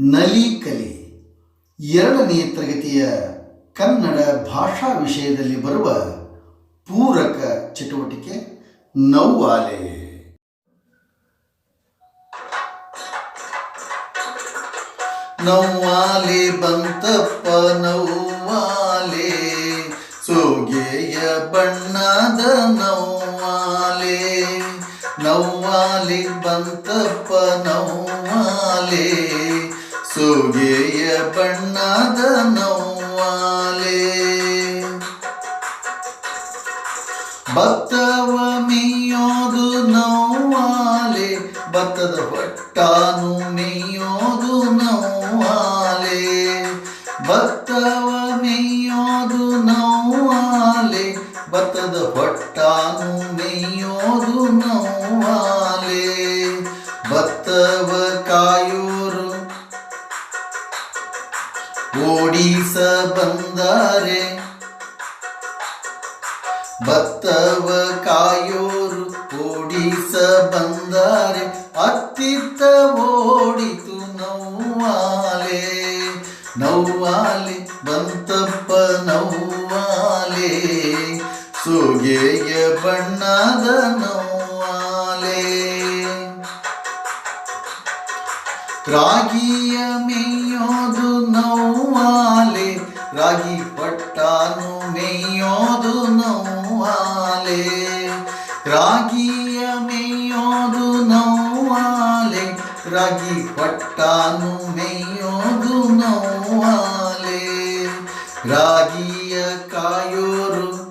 ನಲಿಕಲಿ ಎರಡನೇ ತರಗತಿಯ ಕನ್ನಡ ಭಾಷಾ ವಿಷಯದಲ್ಲಿ ಬರುವ ಪೂರಕ ಚಟುವಟಿಕೆ ನೌವಾಲೆ. ನೌವಾಲೆ ಬಂತಪ್ಪ, ನೌವಾಲೆ. ಸೋಗೆಯ ಬಣ್ಣದ ನೌವಾಲೆ. ನೌವಾಲೆ ಬಂತಪ್ಪ, ನೌವಾಲೆ. ಸೋಗೆಯ ಬಣ್ಣದ ನೋವಾಲೆ. ಭತ್ತವ ಮೇಯೋದು ನೋವಾಲೆ, ಭತ್ತದ ಹೊಟ್ಟಾನು ಮೇಯೋದು ನೋವಾಲೆ. ಭತ್ತವ ಮೇಯೋದು ನೋವಾಲೆ, ಭತ್ತದ ಹೊಟ್ಟಾನು ಮೇಯೋದು ನೋವಾಲೆ. ಭತ್ತವ ಕಾಯೋರು ಬಂದರೆ ಭತ್ತವ ಕಾಯೋರು ಓಡಿಸ ಬಂದಾರೆ ಅತ್ತಿತ್ತ ಓಡಿತು ನೌವಾಲೆ ನೌವಾಲೆ ಬಂತಪ್ಪ ನೌವಾಲೆ, ಸುಗೆಯ ಬಣ್ಣದ ನೌವಾಲೆ. ರಾಗಿಯ ಮೇಯೋದು ರಾಗಿಯ ಮೇಯೋದು ನೋವಾಲೆ, ರಾಗಿ ಪಟ್ಟಾನು ಮೇಯೋದು ನೋವಾಲೆ. ರಾಗಿಯ ಕಾಯೋರು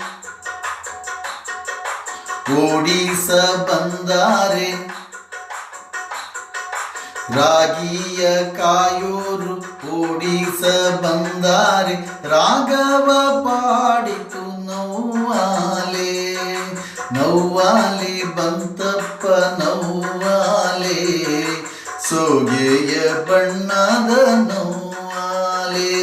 ಓಡಿಸ ಬಂದಾರೆ. ರಾಗಿಯ ಕಾಯೋರು ಓಡಿಸ ಬಂದಾರೆ. ರಾಘವ ಪಾಡಿತು ನೌವಾಲೆ ಬಂತಪ್ಪ ನೌವಾಲೆ ಸೋಗೆಯ ಬಣ್ಣದ ನೌವಾಲೆ.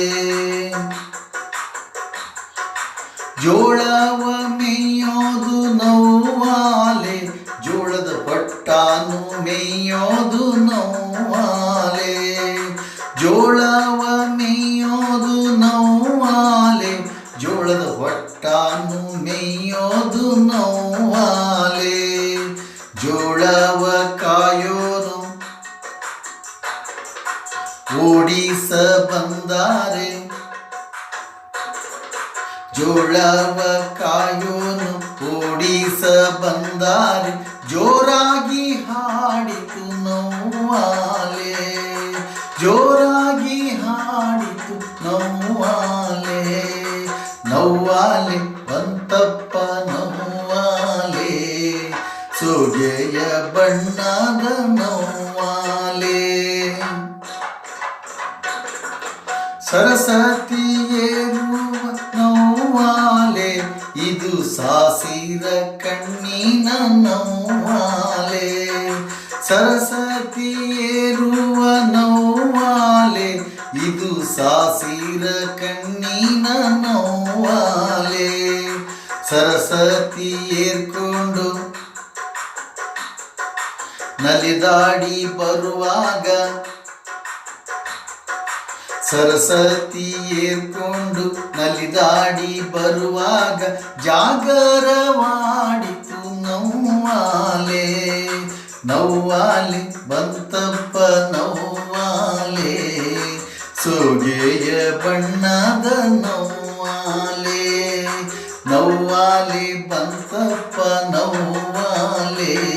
ಜೋಳವ ಮೇಯೋದು ನೌವಾಲೆ, ಜೋಳದ ಪಟ್ಟಾನು ಮೇಯೋದು ನೌವಾಲೆ. ಜೋಳವ ಮೇಯೋದು ನೌವಾಲೆ, ಜೋಳದ ಹೊಟ್ಟಾನು ಮೇಯೋದು ನೌವಾಲೆ ಓಡಿಸ ಬಂದಾರೆ. ಜೋಳವ ಕಾಯೋನು ಓಡಿಸ ಬಂದಾರೆ. ಜೋರಾಗಿ ಹಾಡಿತು ನೋವಾಲೆ ಜೋರಾಗಿ ಹಾಡಿತು ನೋವಾಲೆ ನವ್ವಾಲೆ, ಬಂತಪ್ಪ ನೋವಾಲೆ ಸೋಗೆಯ ಬಣ್ಣದ ನವ್ವಾಲೆ. ಸರಸ್ವತಿಯೇರುವ ನೋವಾಲೆ? ಇದು ಸಾಸಿರ ಕಣ್ಣಿನ ನೋವಾಲೆ. ಸರಸ್ವತಿಯೇರುವ ನೋವಾಲೆ? ಇದು ಸಾಸಿರ ಕಣ್ಣಿನ ನೋವಾಲೆ. ಸರಸ್ವತಿ ಏರ್ಕೊಂಡು ನಲಿದಾಡಿ ಬರುವಾಗ ಸರಸ್ವತಿ ಏರ್ಕೊಂಡು ನಲಿದಾಡಿ ಬರುವಾಗ ಜಾಗರವಾಡಿತು ನೌವಾಲೆ. ನೌವಾಲೆ, ಬಂತಪ್ಪ ನೌವಾಲೆ. ಸೋಗೆಯ ಬಣ್ಣದ ನೌವಾಲೆ. ನೌವಾಲೆ, ಬಂತಪ್ಪ ನೌವಾಲೆ.